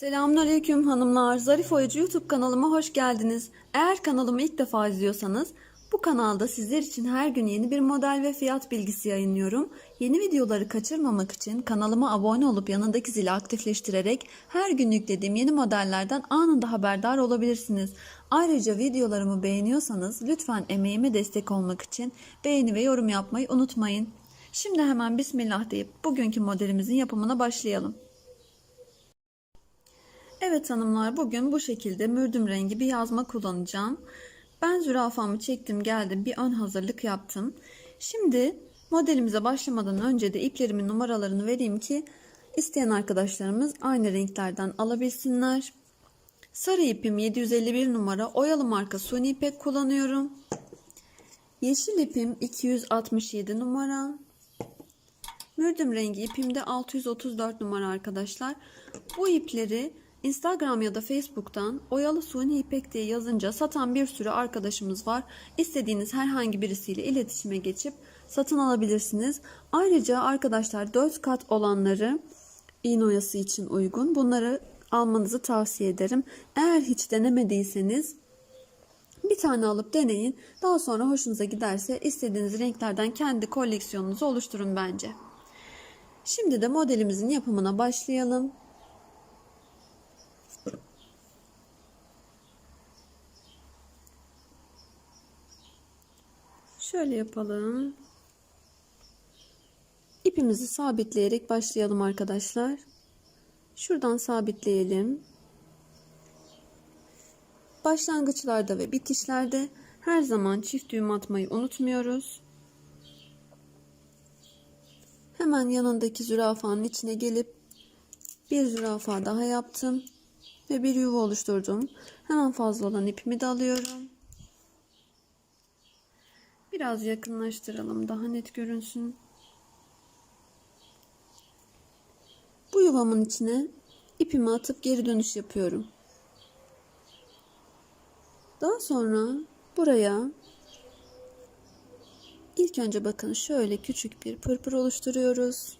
Selamünaleyküm hanımlar. Zarif Oyacı YouTube kanalıma hoş geldiniz. Eğer kanalımı ilk defa izliyorsanız bu kanalda sizler için her gün yeni bir model ve fiyat bilgisi yayınlıyorum. Yeni videoları kaçırmamak için kanalıma abone olup yanındaki zili aktifleştirerek her gün yüklediğim yeni modellerden anında haberdar olabilirsiniz. Ayrıca videolarımı beğeniyorsanız lütfen emeğime destek olmak için beğeni ve yorum yapmayı unutmayın. Şimdi hemen bismillah deyip bugünkü modelimizin yapımına başlayalım. Evet hanımlar bugün bu şekilde mürdüm rengi bir yazma kullanacağım. Ben zürafamı çektim geldim bir ön hazırlık yaptım. Şimdi modelimize başlamadan önce de iplerimin numaralarını vereyim ki isteyen arkadaşlarımız aynı renklerden alabilsinler. Sarı ipim 751 numara oyalı marka suni ipek kullanıyorum. Yeşil ipim 267 numara. Mürdüm rengi ipimde 634 numara arkadaşlar. Bu ipleri Instagram ya da Facebook'tan oyalı suni ipek diye yazınca satan bir sürü arkadaşımız var. İstediğiniz herhangi birisiyle iletişime geçip satın alabilirsiniz. Ayrıca arkadaşlar 4 kat olanları iğne oyası için uygun. Bunları almanızı tavsiye ederim. Eğer hiç denemediyseniz bir tane alıp deneyin. Daha sonra hoşunuza giderse istediğiniz renklerden kendi koleksiyonunuzu oluşturun bence. Şimdi de modelimizin yapımına başlayalım. Şöyle yapalım. İpimizi sabitleyerek başlayalım arkadaşlar. Şuradan sabitleyelim. Başlangıçlarda ve bitişlerde her zaman çift düğüm atmayı unutmuyoruz. Hemen yanındaki zürafanın içine gelip bir zürafa daha yaptım ve bir yuva oluşturdum. Hemen fazla olan ipimi de alıyorum. Biraz yakınlaştıralım daha net görünsün. Bu yuvamın içine ipimi atıp geri dönüş yapıyorum. Daha sonra buraya ilk önce bakın şöyle küçük bir pırpır oluşturuyoruz.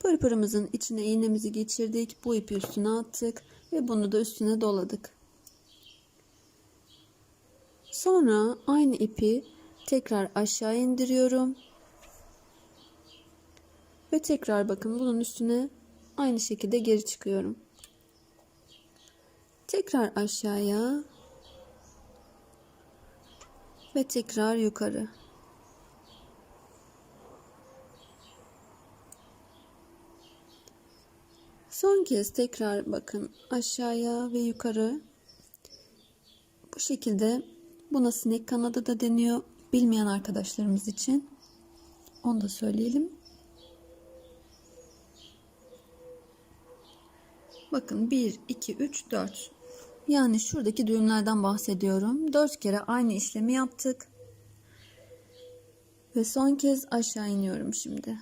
Pırpırımızın içine iğnemizi geçirdik. Bu ipi üstüne attık ve bunu da üstüne doladık. Sonra aynı ipi tekrar aşağı indiriyorum. Ve tekrar bakın bunun üstüne aynı şekilde geri çıkıyorum. Tekrar aşağıya ve tekrar yukarı. Son kez tekrar bakın aşağıya ve yukarı. Bu şekilde buna sinek kanadı da deniyor. Bilmeyen arkadaşlarımız için onu da söyleyelim. Bakın 1, 2, 3, 4. Yani şuradaki düğümlerden bahsediyorum. 4 kere aynı işlemi yaptık. Ve son kez aşağı iniyorum şimdi.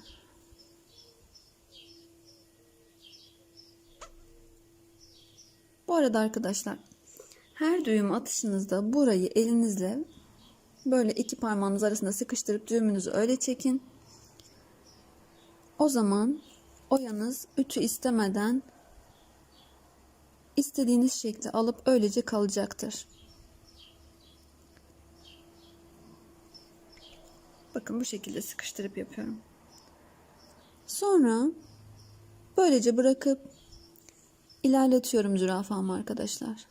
Bu arada arkadaşlar her düğüm atışınızda burayı elinizle böyle iki parmağınız arasında sıkıştırıp düğümünüzü öyle çekin. O zaman oyanız ütü istemeden istediğiniz şekli alıp öylece kalacaktır. Bakın bu şekilde sıkıştırıp yapıyorum. Sonra böylece bırakıp ilerletiyorum zürafamı arkadaşlar.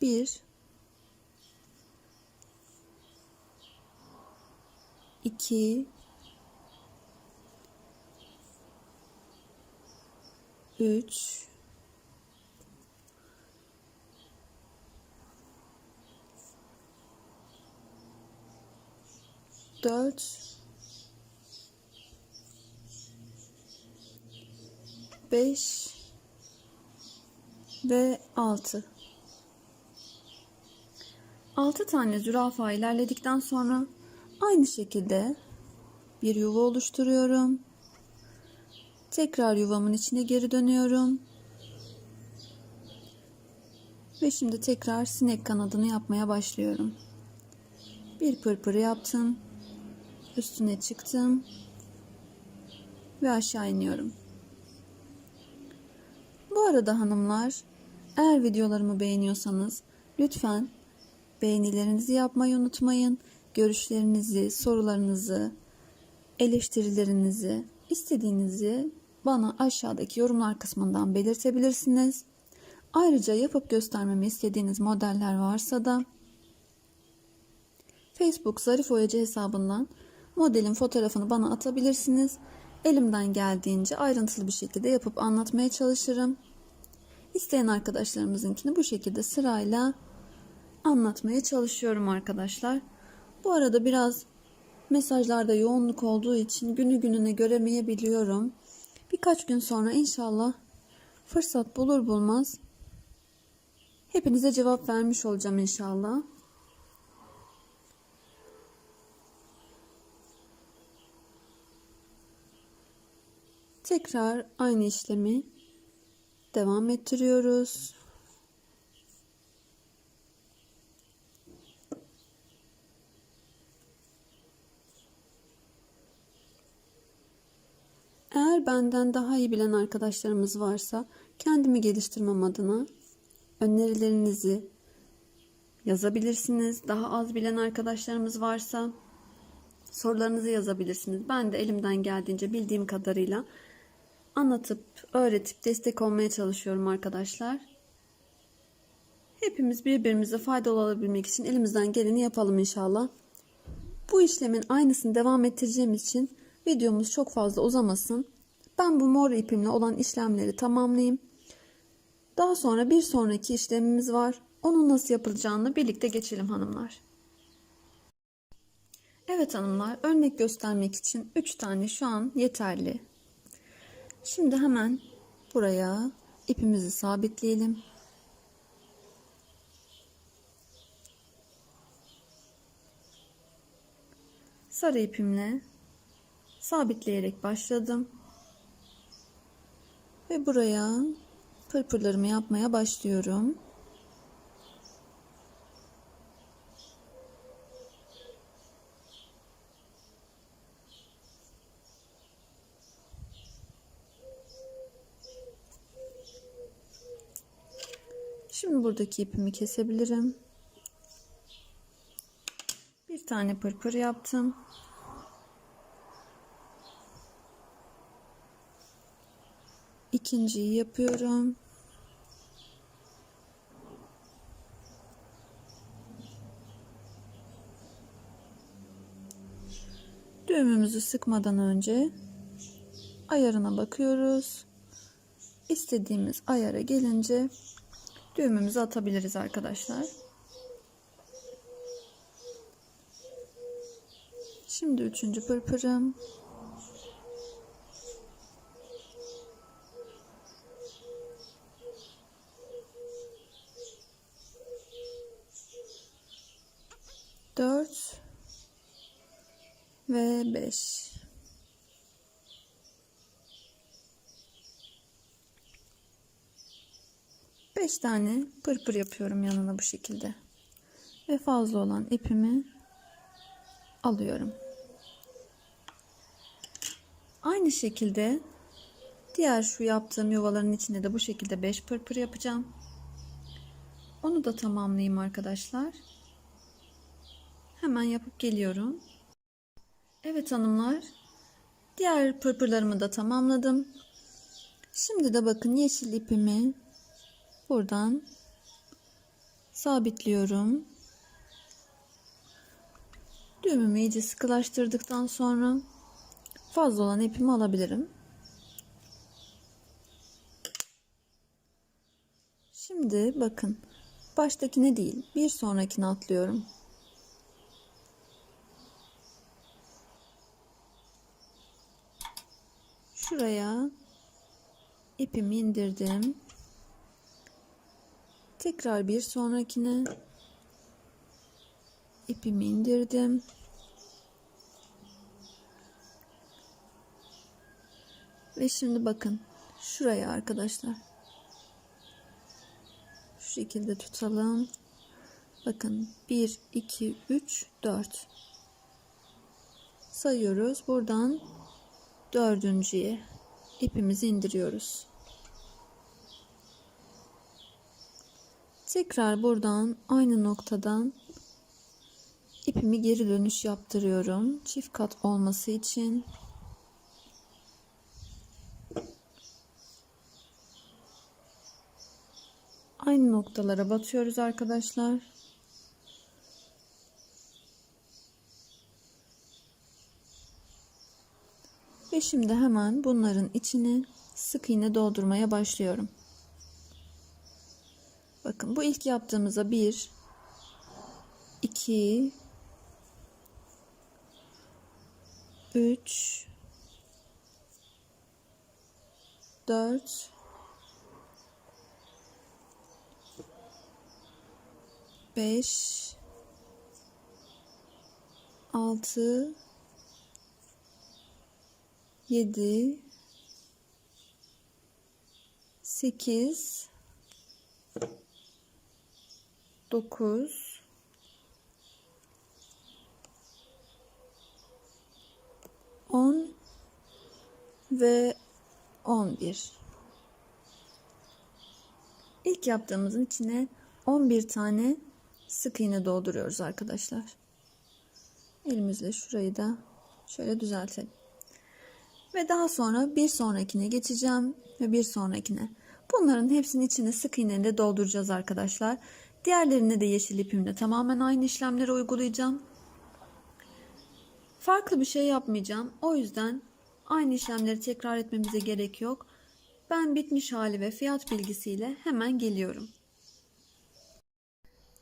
Bir, iki, üç, dört, beş. Ve altı. Altı tane zürafa ilerledikten sonra aynı şekilde bir yuva oluşturuyorum. Tekrar yuvamın içine geri dönüyorum. Ve şimdi tekrar sinek kanadını yapmaya başlıyorum. Bir pırpır yaptım. Üstüne çıktım. Ve aşağı iniyorum. arada hanımlar, eğer videolarımı beğeniyorsanız lütfen beğenilerinizi yapmayı unutmayın. Görüşlerinizi, sorularınızı, eleştirilerinizi, istediğinizi bana aşağıdaki yorumlar kısmından belirtebilirsiniz. Ayrıca yapıp göstermemi istediğiniz modeller varsa da Facebook Zarif Oyacı hesabından modelin fotoğrafını bana atabilirsiniz. Elimden geldiğince ayrıntılı bir şekilde yapıp anlatmaya çalışırım. İsteyen arkadaşlarımızınkini bu şekilde sırayla anlatmaya çalışıyorum arkadaşlar. Bu arada biraz mesajlarda yoğunluk olduğu için günü gününe göremeyebiliyorum. Birkaç gün sonra inşallah fırsat bulur bulmaz hepinize cevap vermiş olacağım inşallah. Tekrar aynı işlemi devam ettiriyoruz. Eğer benden daha iyi bilen arkadaşlarımız varsa kendimi geliştirmem adına önerilerinizi yazabilirsiniz. Daha az bilen arkadaşlarımız varsa sorularınızı yazabilirsiniz. Ben de elimden geldiğince bildiğim kadarıyla anlatıp, öğretip destek olmaya çalışıyorum arkadaşlar. Hepimiz birbirimize faydalı olabilmek için elimizden geleni yapalım inşallah. Bu işlemin aynısını devam ettireceğimiz için videomuz çok fazla uzamasın. Ben bu mor ipimle olan işlemleri tamamlayayım. Daha sonra bir sonraki işlemimiz var. Onun nasıl yapılacağını birlikte geçelim hanımlar. Evet hanımlar örnek göstermek için 3 tane şu an yeterli. Şimdi hemen buraya ipimizi sabitleyelim. Sarı ipimle sabitleyerek başladım. Ve buraya pırpırlarımı yapmaya başlıyorum. Şimdi buradaki ipimi kesebilirim. Bir tane pırpır yaptım. İkinciyi yapıyorum. Düğümümüzü sıkmadan önce ayarına bakıyoruz. İstediğimiz ayara gelince düğümümüzü atabiliriz arkadaşlar. Şimdi üçüncü pırpırım. Ve beş. Beş tane pırpır yapıyorum yanına bu şekilde. Ve fazla olan ipimi alıyorum. Aynı şekilde diğer şu yaptığım yuvaların içinde de bu şekilde 5 pırpır yapacağım. Onu da tamamlayayım arkadaşlar. Hemen yapıp geliyorum. Evet hanımlar. Diğer pırpırlarımı da tamamladım. Şimdi de bakın yeşil ipimi buradan sabitliyorum. Düğümümü iyice sıkılaştırdıktan sonra fazla olan ipimi alabilirim. Şimdi bakın baştakine değil bir sonrakine atlıyorum. Şuraya ipimi indirdim. Tekrar bir sonrakine ipimi indirdim. Ve şimdi bakın şuraya arkadaşlar. Şu şekilde tutalım. Bakın 1 2 3 4 sayıyoruz. Buradan dördüncüye ipimizi indiriyoruz. Tekrar buradan aynı noktadan ipimi geri dönüş yaptırıyorum. Çift kat olması için. Aynı noktalara batıyoruz arkadaşlar. Ve şimdi hemen bunların içine sık iğne doldurmaya başlıyorum. Bakın bu ilk yaptığımıza 1 2 3 4 5 6 7 8 9 10 ve 11 İlk yaptığımızın içine 11 tane sık iğne dolduruyoruz arkadaşlar. Elimizle şurayı da şöyle düzeltelim. Ve daha sonra bir sonrakine geçeceğim ve bir sonrakine. Bunların hepsinin içine sık iğneyle dolduracağız arkadaşlar. Diğerlerine de yeşil ipimle tamamen aynı işlemleri uygulayacağım. Farklı bir şey yapmayacağım. O yüzden aynı işlemleri tekrar etmemize gerek yok. Ben bitmiş hali ve fiyat bilgisiyle hemen geliyorum.